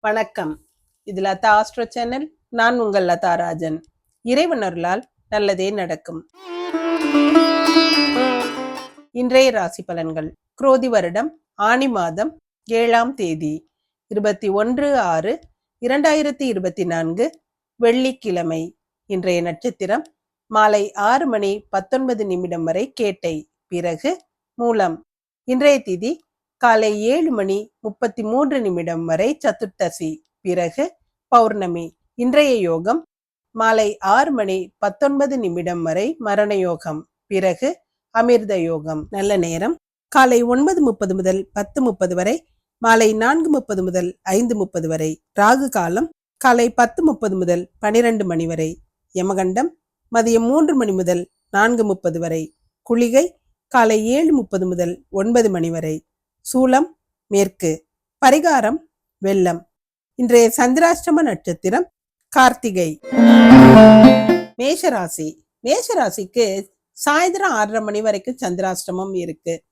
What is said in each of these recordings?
வணக்கம். இது Latha astro channel. நான் உங்கள் லதா ராஜன். இறைவனர்களால் நல்லதே நடக்கும். இன்றைய ராசி பலன்கள். குரோதி வருடம் ஆனி மாதம் ஏழாம் தேதி இருபத்தி ஒன்று ஆறு இரண்டாயிரத்தி இருபத்தி நான்கு வெள்ளிக்கிழமை. இன்றைய நட்சத்திரம் மாலை ஆறு மணி பத்தொன்பது நிமிடம் வரை கேட்டை. பிறகு மூலம். இன்றைய திதி காலை ஏழு மணி முப்பத்தி மூன்று நிமிடம் வரை சதுர்த்தசி. பிறகு பௌர்ணமி. இன்றைய யோகம் மாலை ஆறு மணி பத்தொன்பது நிமிடம் வரை மரண யோகம். பிறகு அமிர்த யோகம். நல்ல நேரம். காலை ஒன்பது முப்பது முதல் பத்து முப்பது வரை மாலை நான்கு முப்பது முதல் ஐந்து முப்பது வரை ராகு காலம் காலை பத்து முப்பது முதல் பனிரெண்டு மணி வரை யமகண்டம் மதியம் மூன்று மணி முதல் நான்கு முப்பது வரை குளிகை காலை ஏழு முப்பது முதல் ஒன்பது மணி வரை சூலம் மேற்கு. பரிகாரம் வெள்ளம். இன்றைய சந்திராஷ்டம நட்சத்திரம் கார்த்திகை. மேஷராசி. மேஷராசிக்கு சாயந்தரம் ஆறரை மணி வரைக்கும் சந்திராஷ்டமம் இருக்கு.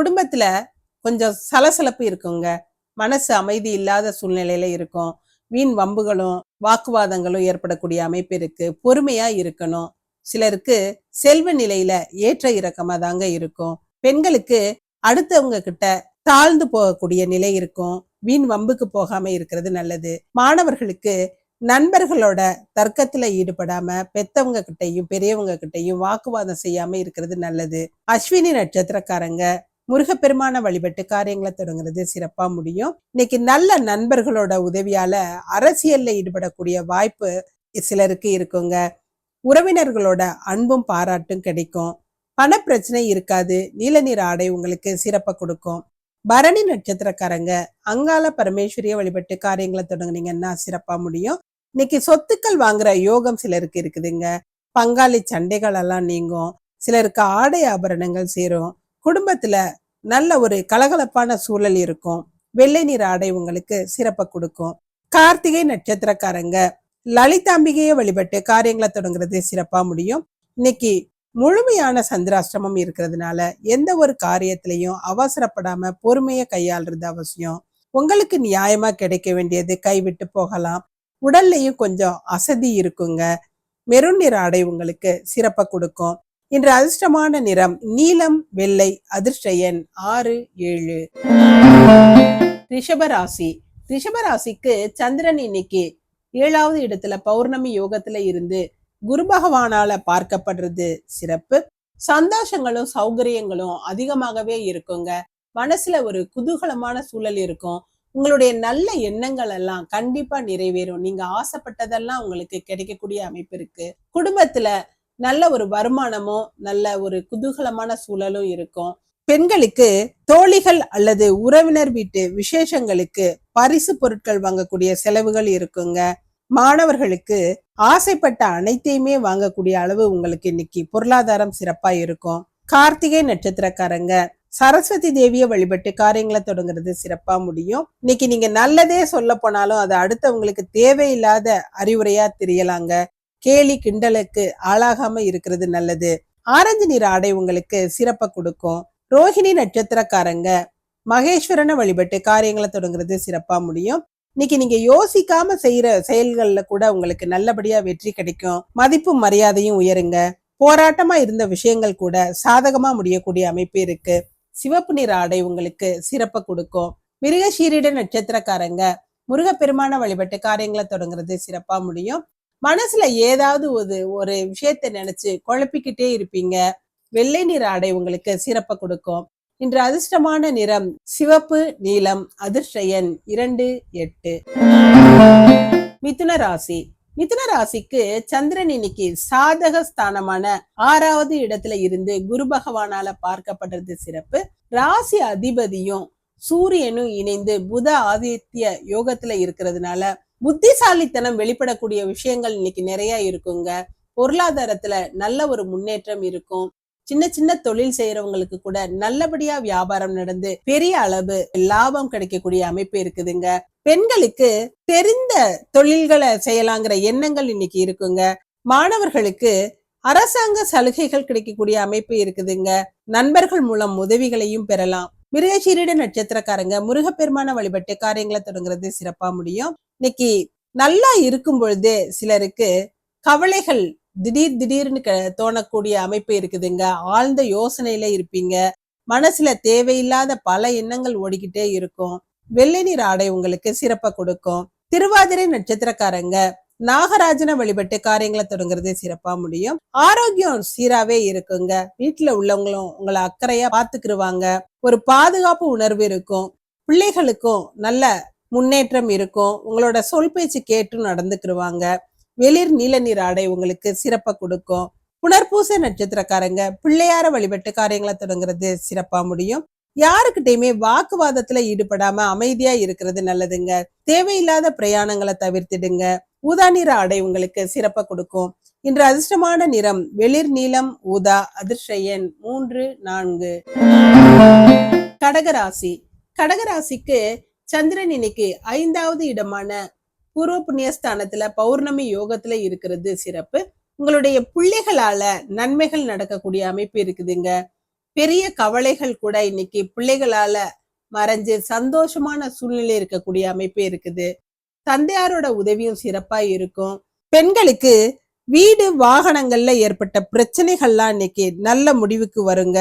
குடும்பத்துல கொஞ்சம் சலசலப்பு இருக்குங்க. மனசு அமைதி இல்லாத சூழ்நிலையில இருக்கும். வீண் வம்புகளும் வாக்குவாதங்களும் ஏற்படக்கூடிய அமைப்பு இருக்கு. பொறுமையா இருக்கணும். சிலருக்கு செல்வ நிலையில ஏற்ற இறக்கமா தாங்க இருக்கும். பெண்களுக்கு அடுத்தவங்க கிட்ட தாழ்ந்து போகக்கூடிய நிலை இருக்கும். வீண் வம்புக்கு போகாம இருக்கிறது நல்லது. மாணவர்களுக்கு நண்பர்களோட தர்க்கத்துல ஈடுபடாம பெத்தவங்க கிட்டையும் பெரியவங்க கிட்டையும் வாக்குவாதம் செய்யாம இருக்கிறது நல்லது. அஸ்வினி நட்சத்திரக்காரங்க முருகப்பெருமான வழிபட்டு காரியங்களை தொடங்குறது சிறப்பா முடியும். இன்னைக்கு நல்ல நண்பர்களோட உதவியால அரசியல்ல ஈடுபடக்கூடிய வாய்ப்பு சிலருக்கு இருக்குங்க. உறவினர்களோட அன்பும் பாராட்டும் கிடைக்கும். பணப்பிரச்சனை இருக்காது. நீல நீர் ஆடை உங்களுக்கு சிறப்பை கொடுக்கும். பரணி நட்சத்திரக்காரங்க அங்காள பரமேஸ்வரிய வழிபட்டு காரியங்களை தொடங்குனீங்கன்னா சிறப்பா முடியும். இன்னைக்கு சொத்துக்கள் வாங்குற யோகம் சிலருக்கு இருக்குதுங்க. பங்காளி சண்டைகள் எல்லாம் நீங்கும். சிலருக்கு ஆடை ஆபரணங்கள் சேரும். குடும்பத்துல நல்ல ஒரு கலகலப்பான சூழல் இருக்கும். வெள்ளை நிற ஆடை உங்களுக்கு சிறப்பை கொடுக்கும். கார்த்திகை நட்சத்திரக்காரங்க லலிதாம்பிகையை வழிபட்டு காரியங்களை தொடங்குறது சிறப்பா முடியும். இன்னைக்கு முழுமையான சந்திராஷ்டமம் இருக்கிறதுனால எந்த ஒரு காரியத்திலையும் அவசரப்படாம பொறுமையை கையாளுறது அவசியம். உங்களுக்கு நியாயமா கிடைக்க வேண்டியது கைவிட்டு போகலாம். உடல்லையும் கொஞ்சம் அசதி இருக்குங்க. மெருன் நிற ஆடை உங்களுக்கு சிறப்பை கொடுக்கும். இன்று அதிர்ஷ்டமான நிறம் நீலம் வெள்ளை அதிர்ஷ்ட எண் ஆறு ஏழு. ரிஷபராசி ரிஷபராசிக்கு சந்திரன் இன்னைக்கு ஏழாவது இடத்துல பௌர்ணமி யோகத்துல இருந்து குரு பகவானால பார்க்கப்படுறது சிறப்பு. சந்தோஷங்களும் சௌகரியங்களும் அதிகமாகவே இருக்குங்க. மனசுல ஒரு குதூகலமான சூழல் இருக்கும். உங்களுடைய நல்ல எண்ணங்கள் எல்லாம் கண்டிப்பா நிறைவேறும். நீங்க ஆசைப்பட்டதெல்லாம் உங்களுக்கு கிடைக்கக்கூடிய அமைப்பு இருக்கு. குடும்பத்துல நல்ல ஒரு வருமானமும் நல்ல ஒரு குதூகலமான சூழலும் இருக்கும். பெண்களுக்கு தோழிகள் அல்லது உறவினர் வீட்டு விசேஷங்களுக்கு பரிசு பொருட்கள் வாங்கக்கூடிய செலவுகள் இருக்குங்க. மாணவர்களுக்கு ஆசைப்பட்ட அனைத்தையுமே வாங்கக்கூடிய அளவு உங்களுக்கு இன்னைக்கு பொருளாதாரம் சிறப்பா இருக்கும். கார்த்திகை நட்சத்திரக்காரங்க சரஸ்வதி தேவியை வழிபட்டு காரியங்களை தொடங்குறது சிறப்பா முடியும். இன்னைக்கு நீங்க நல்லதே சொல்ல போனாலும் அது அடுத்தவங்களுக்கு தேவையில்லாத அறிவுரையா தெரியலாங்க. கேலி கிண்டலுக்கு ஆளாகாம இருக்கிறது நல்லது. ஆரஞ்சு நிற ஆடை உங்களுக்கு சிறப்பை கொடுக்கும். ரோஹிணி நட்சத்திரக்காரங்க மகேஸ்வரனை வழிபட்டு காரியங்களை தொடங்குறது சிறப்பா முடியும். இன்னைக்கு நீங்க யோசிக்காம செய்யற செயல்கள்ல கூட உங்களுக்கு நல்லபடியா வெற்றி கிடைக்கும். மதிப்பும் மரியாதையும் உயருங்க. போராட்டமா இருந்த விஷயங்கள் கூட சாதகமா முடியக்கூடிய அமைப்பு இருக்கு. சிவப்பு நிற ஆடை உங்களுக்கு சிறப்பை கொடுக்கும். மிருகஷீரிட நட்சத்திரக்காரங்க முருகப்பெருமான வழிபட்டு காரியங்களை தொடங்குறது சிறப்பா முடியும். மனசுல ஏதாவது ஒரு ஒரு விஷயத்தை நினைச்சு குழப்பிக்கிட்டே இருப்பீங்க. வெள்ளை நிற ஆடை உங்களுக்கு சிறப்பை கொடுக்கும். இன்று அதிர்ஷ்டமான நிறம் சிவப்பு நீலம் அதிர்ஷயன் இரண்டு எட்டு. மிதுன ராசி. மிதுன ராசிக்கு சந்திரன் இன்னைக்கு சாதக ஸ்தானமான ஆறாவது இடத்துல இருந்து குரு பகவானால பார்க்கப்படுறது சிறப்பு. ராசி அதிபதியும் சூரியனும் இணைந்து புத ஆதித்ய யோகத்துல இருக்கிறதுனால புத்திசாலித்தனம் வெளிப்படக்கூடிய விஷயங்கள் இன்னைக்கு நிறைய இருக்குங்க. பொருளாதாரத்துல நல்ல ஒரு முன்னேற்றம் இருக்கும். சின்ன சின்ன தொழில் செய்யறவங்களுக்கு கூட நல்லபடியா வியாபாரம் நடந்து பெரிய அளவு லாபம் கிடைக்கக்கூடிய அமைப்பு இருக்குதுங்க. பெண்களுக்கு தெரிந்த தொழில்களை செய்யலாங்கிற எண்ணங்கள் இன்னைக்கு இருக்குங்க. மாணவர்களுக்கு அரசாங்க சலுகைகள் கிடைக்கக்கூடிய அமைப்பு இருக்குதுங்க. நண்பர்கள் மூலம் உதவிகளையும் பெறலாம். மிருகசீரிட நட்சத்திரக்காரங்க முருகப்பெருமான வழிபட்டு காரியங்களை தொடங்குறது சிறப்பா முடியும். இன்னைக்கு நல்லா இருக்கும் பொழுது சிலருக்கு கவலைகள் திடீர் திடீர்னு தோணக்கூடிய அமைப்பு இருக்குதுங்க. ஆழ்ந்த யோசனையில இருப்பீங்க. மனசுல தேவையில்லாத பல எண்ணங்கள் ஓடிக்கிட்டே இருக்கும். வெள்ளை நீர் ஆடை உங்களுக்கு சிறப்பை கொடுக்கும். திருவாதிரை நட்சத்திரக்காரங்க நாகராஜனை வழிபட்டு காரியங்களை தொடங்குறது சிறப்பா முடியும். ஆரோக்கியம் சீராவே இருக்குங்க. வீட்டுல உள்ளவங்களும் உங்களை அக்கறையா பாத்துக்கிருவாங்க. ஒரு பாதுகாப்பு உணர்வு இருக்கும். பிள்ளைகளுக்கும் நல்ல முன்னேற்றம் இருக்கும். உங்களோட சொல் பேச்சு கேட்டு நடந்துக்கிருவாங்க. வெளிர் நீல நிற ஆடை உங்களுக்கு சிறப்பை கொடுக்கும். புனர்பூச நட்சத்திரக்காரங்க பிள்ளையார வழிபட்டு காரியங்களை தொடங்குறது சிறப்பா முடியும். யாருக்கிட்டையுமே வாக்குவாதத்துல ஈடுபடாம அமைதியா இருக்கிறது நல்லதுங்க. தேவையில்லாத பிரயாணங்களை தவிர்த்திடுங்க. ஊதா நிற ஆடை உங்களுக்கு சிறப்பை கொடுக்கும். இன்று அதிர்ஷ்டமான நிறம் வெளிர் நீலம் ஊதா அதிர்ஷ்ட எண் மூன்று நான்கு. கடகராசி. கடகராசிக்கு சந்திரன் இன்னைக்கு ஐந்தாவது இடமான பூர்வ புண்ணியஸ்தானத்துல பௌர்ணமி யோகத்துல இருக்கிறது சிறப்பு. உங்களுடைய பிள்ளைகளால நன்மைகள் நடக்கக்கூடிய அமைப்பு இருக்குதுங்க. பெரிய கவலைகள் கூட இன்னைக்கு பிள்ளைகளால மறைஞ்சு சந்தோஷமான சூழ்நிலை இருக்கக்கூடிய அமைப்பு இருக்குது. தந்தையாரோட உதவியும் சிறப்பா இருக்கும். பெண்களுக்கு வீடு வாகனங்கள்ல ஏற்பட்ட பிரச்சனைகள்லாம் இன்னைக்கு நல்ல முடிவுக்கு வருங்க.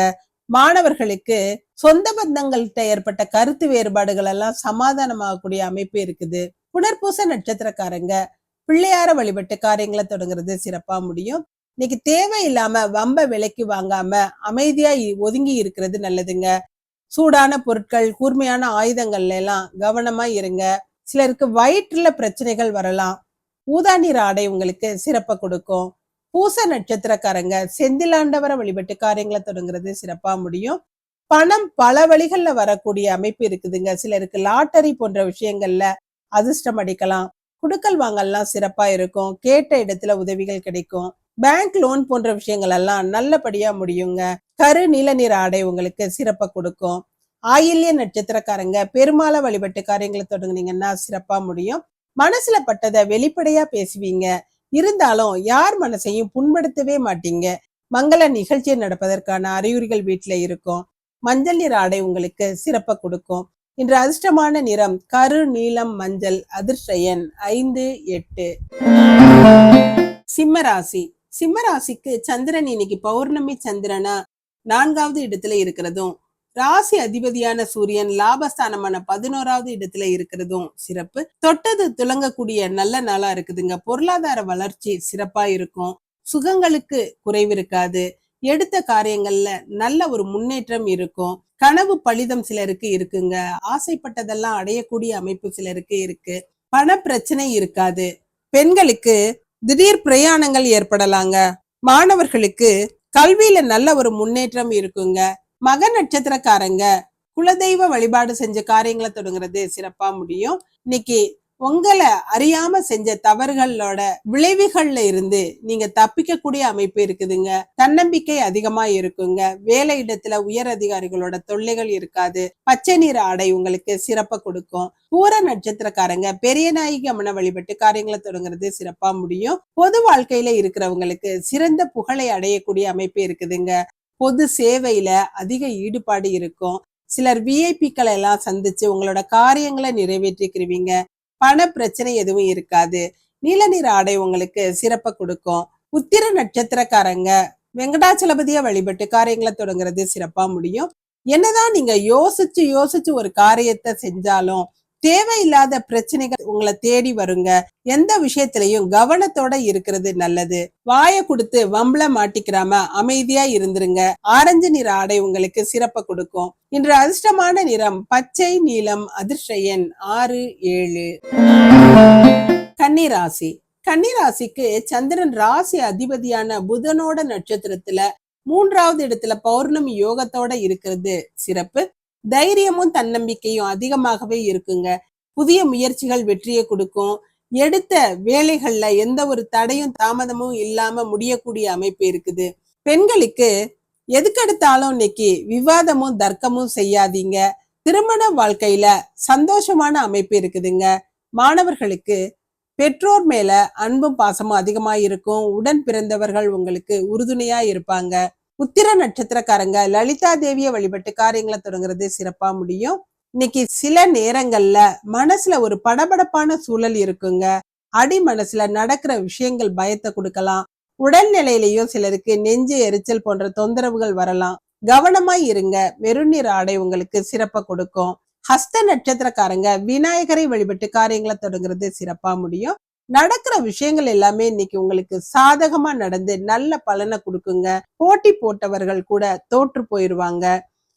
மாணவர்களுக்கு சொந்த பந்தங்கள்கிட்ட ஏற்பட்ட கருத்து வேறுபாடுகள் எல்லாம் சமாதானமாகக்கூடிய அமைப்பு இருக்குது. புனர்பூச நட்சத்திரக்காரங்க. பிள்ளையார வழிபட்டு காரியங்களை தொடங்குறது சிறப்பா முடியும். இன்னைக்கு தேவையில்லாம வம்ப விலைக்கு வாங்காம அமைதியா ஒதுங்கி இருக்கிறது நல்லதுங்க. சூடான பொருட்கள் கூர்மையான ஆயுதங்கள்ல எல்லாம் கவனமா இருங்க. சிலருக்கு வயிற்றுல பிரச்சனைகள் வரலாம். ஊதா ஆடை உங்களுக்கு சிறப்பை கொடுக்கும். பூச நட்சத்திரக்காரங்க செந்திலாண்டவரை வழிபட்டு காரியங்களை தொடங்குறது சிறப்பா முடியும். பணம் பல வழிகள்ல வரக்கூடிய அமைப்பு இருக்குதுங்க. சிலருக்கு லாட்டரி போன்ற விஷயங்கள்ல அதிர்ஷ்டம் அடிக்கலாம். குடுக்கல் வாங்கல்லாம் சிறப்பா இருக்கும். கேட்ட இடத்துல உதவிகள் கிடைக்கும். பேங்க் லோன் போன்ற விஷயங்கள் எல்லாம் நல்லபடியா முடியுங்க. கரு நீல நிற ஆடை உங்களுக்கு சிறப்பா கொடுக்கும். ஆயில்ய நட்சத்திரக்காரங்க பெருமாள வழிபட்டு காரியங்களை தொடங்குனீங்கன்னா சிறப்பா முடியும். மனசுல பட்டதை வெளிப்படையா பேசுவீங்க. இருந்தாலும் யார் மனசையும் புண்படுத்தவே மாட்டீங்க. மங்கள நிகழ்ச்சி நடப்பதற்கான அறிகுறிகள் வீட்டுல இருக்கும். மஞ்சள் நிற ஆடை உங்களுக்கு சிறப்பா கொடுக்கும். இன்று அதிர்ஷ்டமான நிறம் கரு நீலம் மஞ்சள் அதிர்ஷ்டயன் ஐந்து எட்டு. சிம்மராசி சிம்மராசிக்கு சந்திரன் இன்னைக்கு பௌர்ணமி சந்திரனா நான்காவது இடத்துல இருக்கிறதும் ராசி அதிபதியான சூரியன் லாபஸ்தானமான பதினோராவது இடத்துல இருக்கிறதும் சிறப்பு. தொட்டது துலங்கக்கூடிய நல்ல நாளா இருக்குதுங்க. பொருளாதார வளர்ச்சி சிறப்பா இருக்கும். சுகங்களுக்கு குறைவு இருக்காது. எடுத்த காரியங்கள்ல நல்ல ஒரு முன்னேற்றம் இருக்கும். கனவு பலிதம் சிலருக்கு இருக்குங்க. ஆசைப்பட்டதெல்லாம் அடையக்கூடிய அமைப்பு சிலருக்கு இருக்கு. பண பிரச்சனை இருக்காது. பெண்களுக்கு திடீர் பிரயாணங்கள் ஏற்படலாங்க. மாணவர்களுக்கு கல்வியில நல்ல ஒரு முன்னேற்றம் இருக்குங்க. மக நட்சத்திரக்காரங்க குலதெய்வ வழிபாடு செஞ்ச காரியங்களை தொடங்குறது சிறப்பா முடியும். இன்னைக்கு உங்களை அறியாம செஞ்ச தவறுகளோட விளைவுகள்ல இருந்து நீங்க தப்பிக்கக்கூடிய அமைப்பு இருக்குதுங்க. தன்னம்பிக்கை அதிகமா இருக்குங்க. வேலை இடத்துல உயர் அதிகாரிகளோட தொல்லைகள் இருக்காது. பச்சை நிற ஆடை உங்களுக்கு சிறப்பை கொடுக்கும். பூர நட்சத்திரக்காரங்க பெரிய நாயகி அம்மனை வழிபட்டு காரியங்களை தொடங்குறது சிறப்பா முடியும். பொது வாழ்க்கையில இருக்கிறவங்களுக்கு சிறந்த புகழை அடையக்கூடிய அமைப்பு இருக்குதுங்க. பொது சேவையில அதிக ஈடுபாடு இருக்கும். சிலர் விஐபிக்களை எல்லாம் சந்திச்சு உங்களோட காரியங்களை நிறைவேற்றிக்கிறீங்க பண பிரச்சனை எதுவும் இருக்காது. நீல நிற ஆடை உங்களுக்கு சிறப்பை கொடுக்கும். உத்திர நட்சத்திரக்காரங்க வெங்கடாச்சலபதியா வழிபட்டு காரியங்களை தொடங்குறது சிறப்பா முடியும். என்னதான் நீங்க யோசிச்சு யோசிச்சு ஒரு காரியத்தை செஞ்சாலும் தேவையில்லாத பிரச்சனைகள் உங்களை தேடி வருங்க. எந்த விஷயத்திலையும் கவனத்தோட இருக்கிறது நல்லது. வாயை கொடுத்து வம்பள மாட்டிக்கிறாம அமைதியா இருந்துருங்க. ஆரஞ்சு நிற ஆடை உங்களுக்கு சிறப்ப கொடுக்கும். இன்று அதிர்ஷ்டமான நிறம் பச்சை நீலம் அதிர்ஷ்ட எண் ஆறு ஏழு. கன்னிராசி. கன்னிராசிக்கு சந்திரன் ராசி அதிபதியான புதனோட நட்சத்திரத்துல மூன்றாவது இடத்துல பௌர்ணமி யோகத்தோட இருக்கிறது. சிறப்பு. தைரியமும் தன்னம்பிக்கையும் அதிகமாகவே இருக்குங்க. புதிய முயற்சிகள் வெற்றியை கொடுக்கும். எடுத்த வேலைகள்ல எந்த ஒரு தடையும் தாமதமும் இல்லாம முடியக்கூடிய அமைப்பு இருக்குது. பெண்களுக்கு எதுக்கெடுத்தாலும் இன்னைக்கு விவாதமும் தர்க்கமும் செய்யாதீங்க. திருமண வாழ்க்கையில சந்தோஷமான அமைப்பு இருக்குதுங்க. மாணவர்களுக்கு பெற்றோர் மேல அன்பும் பாசமும் அதிகமா இருக்கும் உடன் பிறந்தவர்கள் உங்களுக்கு உறுதுணையா இருப்பாங்க. உத்திர நட்சத்திரக்காரங்க லலிதா தேவியை வழிபட்டு காரியங்களை தொடங்குறது சிறப்பா முடியும். இன்னைக்கு சில நேரங்கள்ல மனசுல ஒரு படபடப்பான சூழல் இருக்குங்க. அடி மனசுல நடக்கிற விஷயங்கள் பயத்தை கொடுக்கலாம். உடல்நிலையிலையும் சிலருக்கு நெஞ்சு எரிச்சல் போன்ற தொந்தரவுகள் வரலாம். கவனமா இருங்க. மெருநீர் ஆடை உங்களுக்கு சிறப்பை கொடுக்கும். ஹஸ்த நட்சத்திரக்காரங்க விநாயகரை வழிபட்டு காரியங்களை தொடங்குறது சிறப்பா முடியும். நடக்கிற விஷயங்கள் எல்லாமே இன்னைக்கு உங்களுக்கு சாதகமா நடந்து நல்ல பலனை கொடுக்குங்க. போட்டி போட்டவர்கள் கூட தோற்று போயிடுவாங்க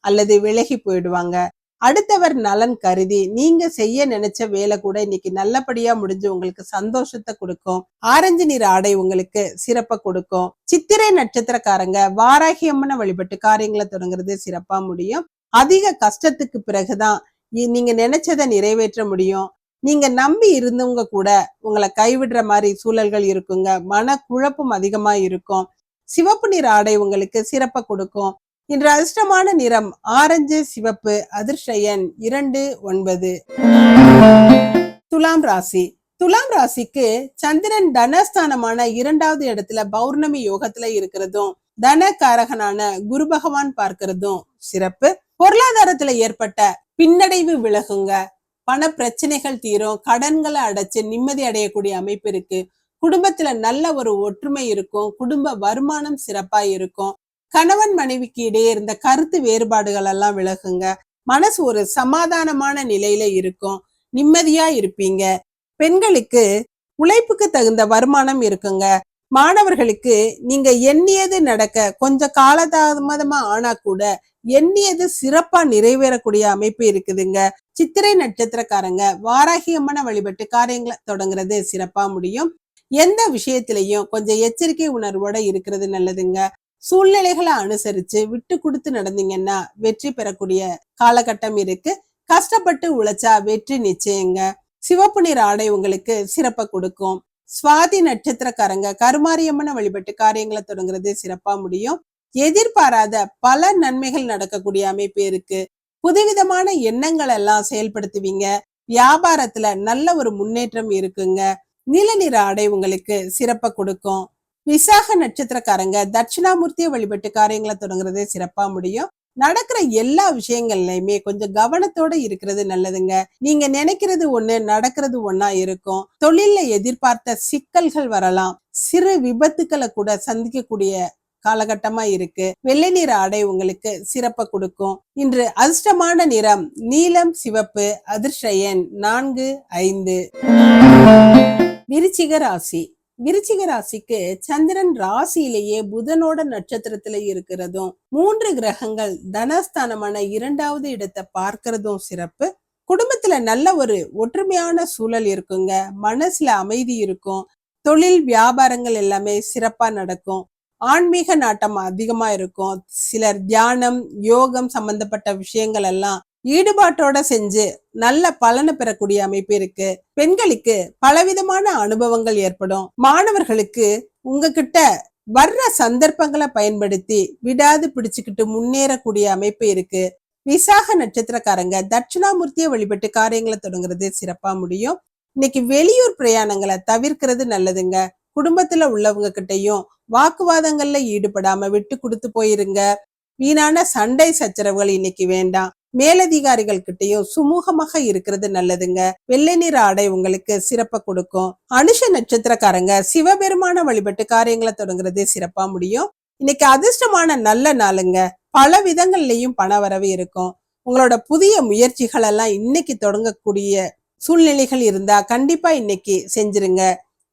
அல்லது விலகி போயிடுவாங்க. அடுத்தவர் நலன் கருதி நீங்க செய்ய நினைச்ச வேலை கூட இன்னைக்கு நல்லபடியா முடிஞ்சு உங்களுக்கு சந்தோஷத்தை கொடுக்கும். ஆரஞ்சு நிற ஆடை உங்களுக்கு சிறப்பை கொடுக்கும். சித்திரை நட்சத்திரக்காரங்க வாராகியம்மன வழிபட்டு காரியங்களை தொடங்குறது சிறப்பா முடியும். அதிக கஷ்டத்துக்கு பிறகுதான் நீங்க நினைச்சதை நிறைவேற்ற முடியும். நீங்க நம்பி இருந்தவங்க கூட உங்களை கைவிடுற மாதிரி சூழல்கள் இருக்குங்க. மன குழப்பம் அதிகமா இருக்கும். சிவப்பு நிற ஆடை உங்களுக்கு சிறப்பை கொடுக்கும். இன்று அதிர்ஷ்டமான நிறம் ஆரஞ்சு சிவப்பு அதிர்ஷ்ட எண் இரண்டு ஒன்பது. துலாம் ராசி. துலாம் ராசிக்கு சந்திரன் தனஸ்தானமான இரண்டாவது இடத்துல பௌர்ணமி யோகத்துல இருக்கிறதும் தனகாரகனான குரு பகவான் பார்க்கிறதும் சிறப்பு. பொருளாதாரத்துல ஏற்பட்ட பின்னடைவு விலகுங்க. பண பிரச்சனைகள் தீரும் கடன்களை அடைச்சு நிம்மதி அடையக்கூடிய அமைப்பு இருக்கு. குடும்பத்துல நல்ல ஒரு ஒற்றுமை இருக்கும் குடும்ப வருமானம் சிறப்பா இருக்கும். கணவன் மனைவிக்கு இடையே இருந்த கருத்து வேறுபாடுகள் எல்லாம் விலகுங்க. மனசு ஒரு சமாதானமான நிலையில இருக்கும். நிம்மதியா இருப்பீங்க. பெண்களுக்கு உழைப்புக்கு தகுந்த வருமானம் இருக்குங்க. மாணவர்களுக்கு நீங்க எண்ணியது நடக்க கொஞ்சம் காலதாமதமா ஆனா கூட எண்ணியது சிறப்பா நிறைவேறக்கூடிய அமைப்பு இருக்குதுங்க. சித்திரை நட்சத்திரக்காரங்க வாராகி அம்மனை வழிபட்டு காரியங்களை தொடங்குறது சிறப்பா முடியும். எந்த விஷயத்திலையும் கொஞ்சம் எச்சரிக்கை உணர்வோட இருக்கிறது நல்லதுங்க. சூழ்நிலைகளை அனுசரிச்சு விட்டு கொடுத்து நடந்தீங்கன்னா வெற்றி பெறக்கூடிய காலகட்டம் இருக்கு. கஷ்டப்பட்டு உழைச்சா வெற்றி நிச்சயங்க. சிவப்பு நிற ஆடை உங்களுக்கு சிறப்பை கொடுக்கும். சுவாதி நட்சத்திரக்காரங்க கருமாரியம்மனை வழிபட்டு காரியங்களை தொடங்குறது சிறப்பா முடியும். எதிர்பாராத பல நன்மைகள் நடக்கக்கூடிய அமைப்பு இருக்கு. புதுவிதமான எண்ணங்கள் எல்லாம் செயல்படுத்துவீங்க. வியாபாரத்துல நல்ல ஒரு முன்னேற்றம் இருக்குங்க. நீல நிற ஆடை உங்களுக்கு சிறப்பை கொடுக்கும். விசாக நட்சத்திரக்காரங்க தட்சிணாமூர்த்தியை வழிபட்டு காரியங்களை தொடங்குறதே சிறப்பா முடியும். நடக்கிற எல்லா விஷயங்கள்லயுமே கொஞ்சம் கவனத்தோட இருக்கிறது நல்லதுங்க. நீங்க நினைக்கிறது ஒண்ணு நடக்கிறது ஒன்னா இருக்கும். தொழில்ல எதிர்பார்த்த சிக்கல்கள் வரலாம். சிறு விபத்துக்களை கூட சந்திக்கக்கூடிய காலகட்டமா இருக்கு. வெள்ளை நிற ஆடை உங்களுக்கு சிறப்பை கொடுக்கும். இன்று அதிர்ஷ்டமான நிறம் நீலம் சிவப்பு அதிர்ஷ்ட எண் நான்கு ஐந்து. விருச்சிக ராசி. விருச்சிக ராசிக்கு சந்திரன் ராசியிலேயே புதனோட நட்சத்திரத்துல இருக்கிறதும் மூன்று கிரகங்கள் தனஸ்தானமான இரண்டாவது இடத்தை பார்க்கிறதும் சிறப்பு. குடும்பத்துல நல்ல ஒரு ஒற்றுமையான சூழல் இருக்குங்க. மனசுல அமைதி இருக்கும். தொழில் வியாபாரங்கள் எல்லாமே சிறப்பா நடக்கும். ஆன்மீக நாட்டம் அதிகமா இருக்கும். சிலர் தியானம் யோகம் சம்பந்தப்பட்ட விஷயங்கள் எல்லாம் ஈடுபாட்டோட செஞ்சு நல்ல பலனை பெறக்கூடிய அமைப்பு இருக்கு. பெண்களுக்கு பலவிதமான அனுபவங்கள் ஏற்படும். மாணவர்களுக்கு உங்ககிட்ட வர்ற சந்தர்ப்பங்களை பயன்படுத்தி விடாது பிடிச்சுக்கிட்டு முன்னேறக்கூடிய அமைப்பு இருக்கு. விசாக நட்சத்திரக்காரங்க தட்சிணாமூர்த்தியை வழிபட்டு காரியங்களை தொடங்குறது சிறப்பா முடியும். இன்னைக்கு வெளியூர் பிரயாணங்களை தவிர்க்கிறது நல்லதுங்க. குடும்பத்துல உள்ளவங்க கிட்டயும் வாக்குவாதங்கள்ல ஈடுபடாம விட்டு கொடுத்து போயிருங்க. வீணான சண்டை சச்சரவுகள் இன்னைக்கு வேண்டாம். மேலதிகாரிகள் கிட்டையும் சுமூகமாக இருக்கிறது நல்லதுங்க. வெள்ளை நிற ஆடை உங்களுக்கு சிறப்பை கொடுக்கும். அனுஷ நட்சத்திரக்காரங்க சிவபெருமான வழிபட்டு காரியங்களை தொடங்குறது சிறப்பா முடியும். இன்னைக்கு அதிர்ஷ்டமான நல்ல நாளுங்க. பல விதங்கள்லயும் பண வரவு இருக்கும். உங்களோட புதிய முயற்சிகள் எல்லாம் இன்னைக்கு தொடங்கக்கூடிய சூழ்நிலைகள் இருந்தா கண்டிப்பா இன்னைக்கு செஞ்சிருங்க.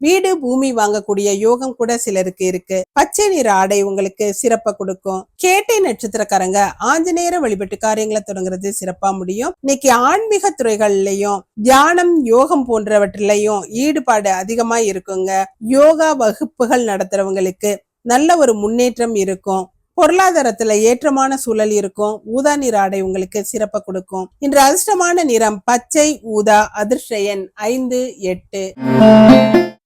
வீடு பூமி வாங்கக்கூடிய யோகம் கூட சிலருக்கு இருக்கு. பச்சை நிற ஆடை உங்களுக்கு சிறப்பை கொடுக்கும். கேட்டை நட்சத்திரக்காரங்க ஆஞ்சநேயர வழிபட்டு காரியங்களை தொடங்குறது சிறப்பா முடியும். இன்னைக்கு ஆன்மீக துறைகள்லயும் தியானம் யோகம் போன்றவற்றிலையும் ஈடுபாடு அதிகமா இருக்குங்க. யோகா வகுப்புகள் நடத்துறவங்களுக்கு நல்ல ஒரு முன்னேற்றம் இருக்கும். பொருளாதாரத்துல ஏற்றமான சூழல் இருக்கும். ஊதா நிற ஆடை உங்களுக்கு சிறப்ப கொடுக்கும். இன்று அதிர்ஷ்டமான நிறம் பச்சை ஊதா அதிர்ஷ்ட எண் ஐந்து எட்டு.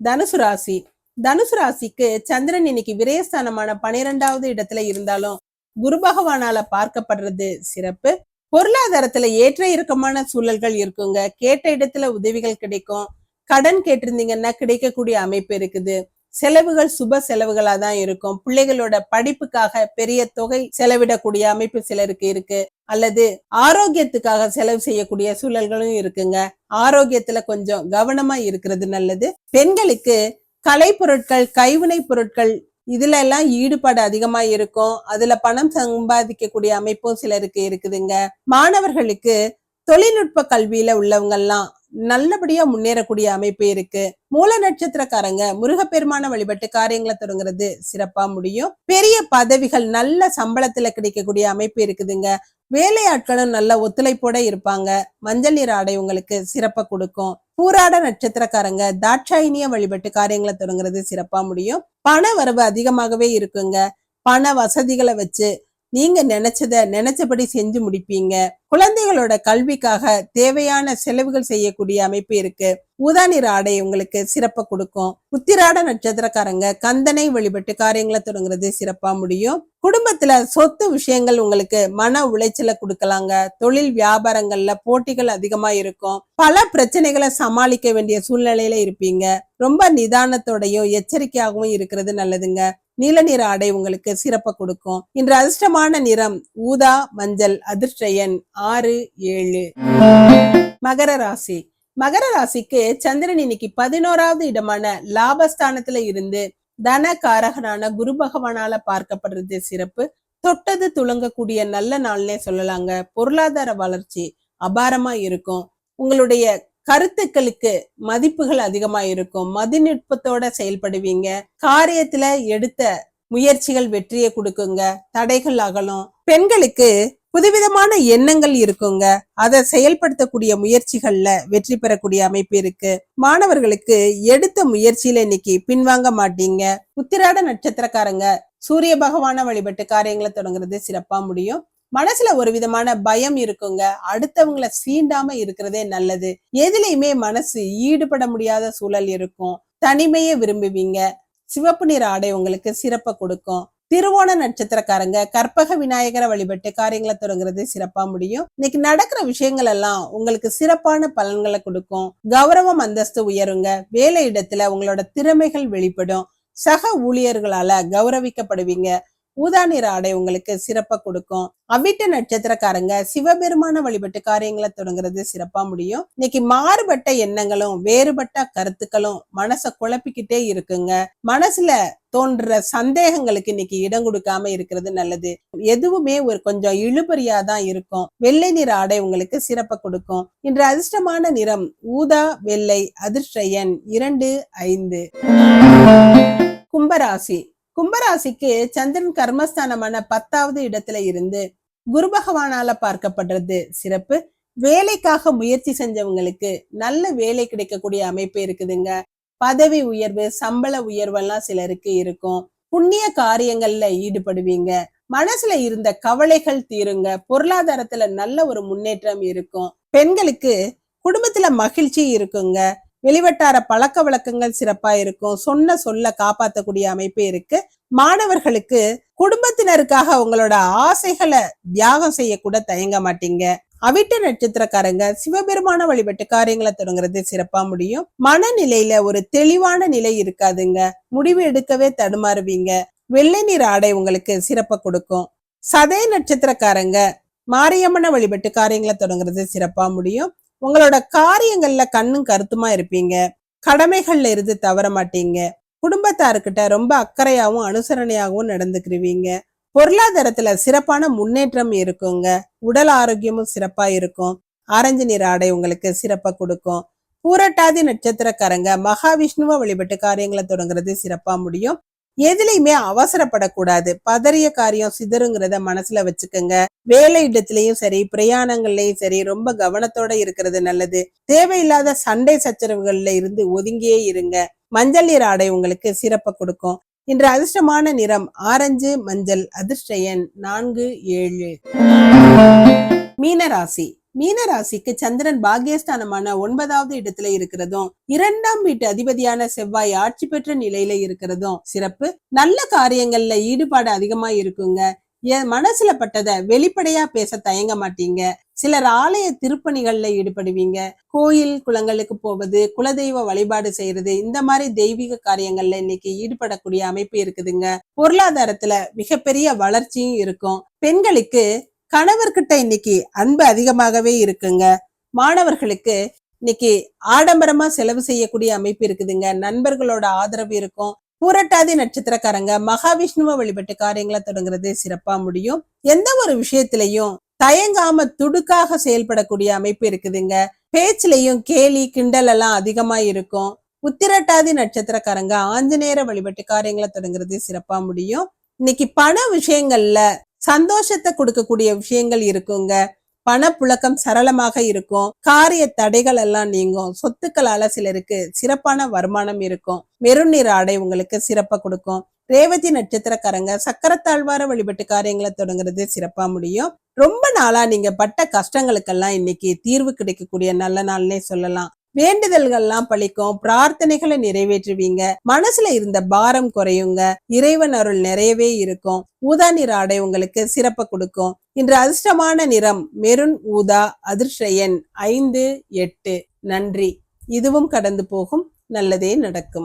தனுசு ராசி. தனுசு ராசிக்கு சந்திரன் இன்னைக்கு விரயஸ்தானமான பனிரெண்டாவது இடத்துல இருந்தாலும் குரு பகவானால பார்க்கப்படுறது சிறப்பு. பொருளாதாரத்துல ஏற்ற இறக்கமான சூழல்கள் இருக்குங்க. கேட்ட இடத்துல உதவிகள் கிடைக்கும். கடன் கேட்டிருந்தீங்கன்னா கிடைக்கக்கூடிய அமைப்பு இருக்குது. செலவுகள் சுப செலவுகளா தான் இருக்கும். பிள்ளைகளோட படிப்புக்காக பெரிய தொகை செலவிடக்கூடிய அமைப்பு சிலருக்கு இருக்கு. அல்லது ஆரோக்கியத்துக்காக செலவு செய்யக்கூடிய சூழல்களும் இருக்குங்க. ஆரோக்கியத்துல கொஞ்சம் கவனமா இருக்கிறது நல்லது. பெண்களுக்கு கலை பொருட்கள் கைவினை பொருட்கள் இதுல எல்லாம் ஈடுபாடு அதிகமா இருக்கும். அதுல பணம் சம்பாதிக்கக்கூடிய அமைப்பும் சிலருக்கு இருக்குதுங்க. மாணவர்களுக்கு தொழில்நுட்ப கல்வியில உள்ளவங்க எல்லாம் நல்லபடியா முன்னேறக்கூடிய அமைப்பு இருக்கு. மூல நட்சத்திரக்காரங்க முருகப்பெருமான வழிபட்டு காரியங்களை தொடங்குறது சிறப்பா முடியும். பெரிய பதவிகள் நல்ல சம்பளத்துல கிடைக்கக்கூடிய அமைப்பு இருக்குதுங்க. வேலையாட்களும் நல்ல ஒத்துழைப்போட இருப்பாங்க. மஞ்சள் நீர் ஆடை உங்களுக்கு சிறப்பா கொடுக்கும். பூராட நட்சத்திரக்காரங்க தாட்சாயினிய வழிபட்டு காரியங்களை தொடங்குறது சிறப்பா முடியும். பண வரவு அதிகமாகவே இருக்குங்க. பண வசதிகளை வச்சு நீங்க நினைச்சத நினைச்சபடி செஞ்சு முடிப்பீங்க. குழந்தைகளோட கல்விக்காக தேவையான செலவுகள் செய்யக்கூடிய அமைப்பு இருக்கு. ஊதா நிற ஆடை உங்களுக்கு சிறப்பை கொடுக்கும். உத்திராட நட்சத்திரக்காரங்க கந்தனை வழிபட்டு காரியங்களை தொடங்குறது சிறப்பா முடியும். குடும்பத்துல சொத்து விஷயங்கள் உங்களுக்கு மன உளைச்சலை கொடுக்கலாங்க. தொழில் வியாபாரங்கள்ல போட்டிகள் அதிகமா இருக்கும். பல பிரச்சனைகளை சமாளிக்க வேண்டிய சூழ்நிலையில இருப்பீங்க. ரொம்ப நிதானத்தோடையும் எச்சரிக்கையாகவும் இருக்கிறது நல்லதுங்க. நீல நிற ஆடை உங்களுக்கு சிறப்ப கொடுக்கும். இன்று அதிர்ஷ்டமான நிறம் ஊதா மஞ்சள் அதிர்ஷ்ட எண் ஆறு ஏழு. மகர ராசி. மகர ராசிக்கு சந்திரன் இன்னைக்கு பதினோராவது இடமான லாபஸ்தானத்துல இருந்து தன காரகனான குரு பகவானால பார்க்கப்படுறது சிறப்பு. தொட்டது துளங்கக்கூடிய நல்ல நாள்னே சொல்லலாங்க. பொருளாதார வளர்ச்சி அபாரமா இருக்கும். உங்களுடைய கருத்துக்களுக்கு மதிப்புகள் அதிகமா இருக்கும் மதிநுட்பத்தோட செயல்படுவீங்க. காரியத்துல எடுத்த முயற்சிகள் வெற்றியை கொடுக்குங்க. தடைகள் அகலும். பெண்களுக்கு புதுவிதமான எண்ணங்கள் இருக்குங்க. அதை செயல்படுத்தக்கூடிய முயற்சிகள்ல வெற்றி பெறக்கூடிய அமைப்பு இருக்கு. மாணவர்களுக்கு எடுத்த முயற்சியில இன்னைக்கு பின்வாங்க மாட்டீங்க. உத்திராட நட்சத்திரக்காரங்க சூரிய பகவான வழிபட்டு காரியங்களை தொடங்குறது சிறப்பா முடியும். மனசுல ஒரு விதமான பயம் இருக்குங்க. அடுத்தவங்களை சீண்டாம இருக்கிறதே நல்லது. எதுலையுமே மனசு ஈடுபட முடியாத சூழல் இருக்கும். தனிமையை விரும்புவீங்க. சிவப்பு நிற ஆடை உங்களுக்கு சிறப்பை கொடுக்கும். திருவோண நட்சத்திரக்காரங்க கற்பக விநாயகரை வழிபட்டு காரியங்களை தொடங்குறது சிறப்பா முடியும். இன்னைக்கு நடக்கிற விஷயங்கள் எல்லாம் உங்களுக்கு சிறப்பான பலன்களை கொடுக்கும். கௌரவம் அந்தஸ்து உயருங்க. வேலை இடத்துல உங்களோட திறமைகள் வெளிப்படும். சக ஊழியர்களால கௌரவிக்கப்படுவீங்க. ஊதா நிற ஆடை உங்களுக்கு சிறப்பை கொடுக்கும். அவிட்ட நட்சத்திரக்காரங்க சிவபெருமான வழிபட்டு காரியங்களை தொடங்குறது சிறப்பா முடியும். இன்னைக்கு மாறுபட்ட எண்ணங்களும் வேறுபட்ட கருத்துக்களும் மனசை குழப்பிக்கிட்டே இருக்குங்க. மனசுல தோன்ற சந்தேகங்களுக்கு இன்னைக்கு இடம் கொடுக்காம இருக்கிறது நல்லது. எதுவுமே ஒரு கொஞ்சம் இழுபறியா தான் இருக்கும். வெள்ளை நிற ஆடை உங்களுக்கு சிறப்பை கொடுக்கும். இன்று அதிர்ஷ்டமான நிறம் ஊதா வெள்ளை அதிர்ஷ்ட எண் இரண்டு ஐந்து. கும்பராசி. கும்பராசிக்கு சந்திரன் கர்மஸ்தானமான பத்தாவது இடத்துல இருந்து குரு பகவானால பார்க்கப்படுறது சிறப்பு. வேலைக்காக முயற்சி செஞ்சவங்களுக்கு நல்ல வேலை கிடைக்கக்கூடிய அமைப்பு இருக்குதுங்க. பதவி உயர்வு சம்பள உயர்வெல்லாம் சிலருக்கு இருக்கும். புண்ணிய காரியங்கள்ல ஈடுபடுவீங்க. மனசுல இருந்த கவலைகள் தீருங்க. பொருளாதாரத்துல நல்ல ஒரு முன்னேற்றம் இருக்கும். பெண்களுக்கு குடும்பத்துல மகிழ்ச்சி இருக்குங்க. வெளிவட்டார பழக்க வழக்கங்கள் சிறப்பா இருக்கும். சொன்ன சொல்ல காப்பாத்தக்கூடிய அமைப்பு இருக்கு. மாணவர்களுக்கு குடும்பத்தினருக்காக உங்களோட ஆசைகளை தியாகம் செய்ய கூட தயங்க மாட்டீங்க. அவிட்ட நட்சத்திரக்காரங்க சிவபெருமான வழிபட்டு காரியங்களை தொடங்குறது சிறப்பா முடியும். மனநிலையில ஒரு தெளிவான நிலை இருக்காதுங்க. முடிவு எடுக்கவே தடுமாறுவீங்க. வெள்ளை நீர் ஆடை உங்களுக்கு சிறப்பை கொடுக்கும். சதய நட்சத்திரக்காரங்க மாரியம்மனை வழிபட்டு காரியங்களை தொடங்குறது சிறப்பா முடியும். உங்களோட காரியங்கள்ல கண்ணும் கருத்துமா இருப்பீங்க. கடமைகள்ல இருந்து தவற மாட்டீங்க. குடும்பத்தாருக்கிட்ட ரொம்ப அக்கறையாவும் அனுசரணையாகவும் நடந்துக்கிருவீங்க. பொருளாதாரத்துல சிறப்பான முன்னேற்றம் இருக்குங்க. உடல் ஆரோக்கியமும் சிறப்பா இருக்கும். ஆரஞ்சு நிற ஆடை உங்களுக்கு சிறப்பா கொடுக்கும். பூரட்டாதி நட்சத்திரக்காரங்க மகாவிஷ்ணுவை வழிபட்டு காரியங்களை தொடங்குறது சிறப்பா முடியும். எதுலையுமே அவசரப்படக்கூடாது. பதறிய காரியம் சிதறுங்கிறத மனசுல வச்சுக்கோங்க. வேலை இடத்துலயும் சரி பிரயாணங்கள்லயும் சரி ரொம்ப கவனத்தோட இருக்கிறது நல்லது. தேவையில்லாத சண்டை சச்சரவுகள்ல இருந்து ஒதுங்கியே இருங்க. மஞ்சள் நீர் ஆடை உங்களுக்கு சிறப்பை கொடுக்கும். இன்று அதிர்ஷ்டமான நிறம் ஆரஞ்சு மஞ்சள் அதிர்ஷ்ட எண் நான்கு ஏழு. மீனராசி. மீனராசிக்கு சந்திரன் பாகியஸ்தானமான ஒன்பதாவது இடத்துல இருக்கிறதும் இரண்டாம் வீட்டு அதிபதியான செவ்வாய் ஆட்சி பெற்ற நிலையில இருக்கிறதும் சிறப்பு. நல்ல காரியங்கள்ல ஈடுபாடு அதிகமா இருக்குங்க. என் மனசுல பட்டதை வெளிப்படையா பேச தயங்க மாட்டீங்க. சிலர் ஆலய திருப்பணிகள்ல ஈடுபடுவீங்க. கோயில் குளங்களுக்கு போவது குலதெய்வ வழிபாடு செய்யறது இந்த மாதிரி தெய்வீக காரியங்கள்ல இன்னைக்கு ஈடுபடக்கூடிய அமைப்பு இருக்குதுங்க. பொருளாதாரத்துல மிகப்பெரிய வளர்ச்சியும் இருக்கும். பெண்களுக்கு கணவர்கிட்ட இன்னைக்கு அன்பு அதிகமாகவே இருக்குங்க. மாணவர்களுக்கு இன்னைக்கு ஆடம்பரமா செலவு செய்யக்கூடிய அமைப்பு இருக்குதுங்க. நண்பர்களோட ஆதரவு இருக்கும். பூரட்டாதி நட்சத்திரக்காரங்க மகாவிஷ்ணுவை வழிபட்டு காரியங்களை தொடங்குறது சிறப்பா முடியும். எந்த ஒரு விஷயத்திலையும் தயங்காம துடுக்காக செயல்படக்கூடிய அமைப்பு இருக்குதுங்க. பேச்சுலயும் கேலி கிண்டல் எல்லாம் அதிகமா இருக்கும். உத்திரட்டாதி நட்சத்திரக்காரங்க ஆஞ்சநேயரை வழிபட்டு காரியங்களை தொடங்குறது சிறப்பா முடியும். இன்னைக்கு பண விஷயங்கள்ல சந்தோஷத்தை கொடுக்கக்கூடிய விஷயங்கள் இருக்குங்க. பணப்புழக்கம் சரளமாக இருக்கும். காரிய தடைகள் எல்லாம் நீங்கும். சொத்துக்களால சிலருக்கு சிறப்பான வருமானம் இருக்கும். மெருநீர் நிற ஆடை உங்களுக்கு சிறப்பை கொடுக்கும். ரேவதி நட்சத்திரக்காரங்க சக்கரத்தாழ்வார வழிபட்டு காரியங்களை தொடங்குறது சிறப்பா முடியும். ரொம்ப நாளா நீங்க பட்ட கஷ்டங்களுக்கெல்லாம் இன்னைக்கு தீர்வு கிடைக்கக்கூடிய நல்ல நாள்னே சொல்லலாம். வேண்டுதல்கள்லாம் பழிக்கும் பிரார்த்தனைகளை நிறைவேற்றுவீங்க மனசுல இருந்த பாரம் குறையுங்க இறைவன் அருள் நிறையவே இருக்கும் ஊதா நிற ஆடை உங்களுக்கு சிறப்பை கொடுக்கும். இன்று அதிர்ஷ்டமான நிறம் மெருன் ஊதா அதிர்ஷ்ட எண் ஐந்து எட்டு. நன்றி. இதுவும் கடந்து போகும் நல்லதே நடக்கும்.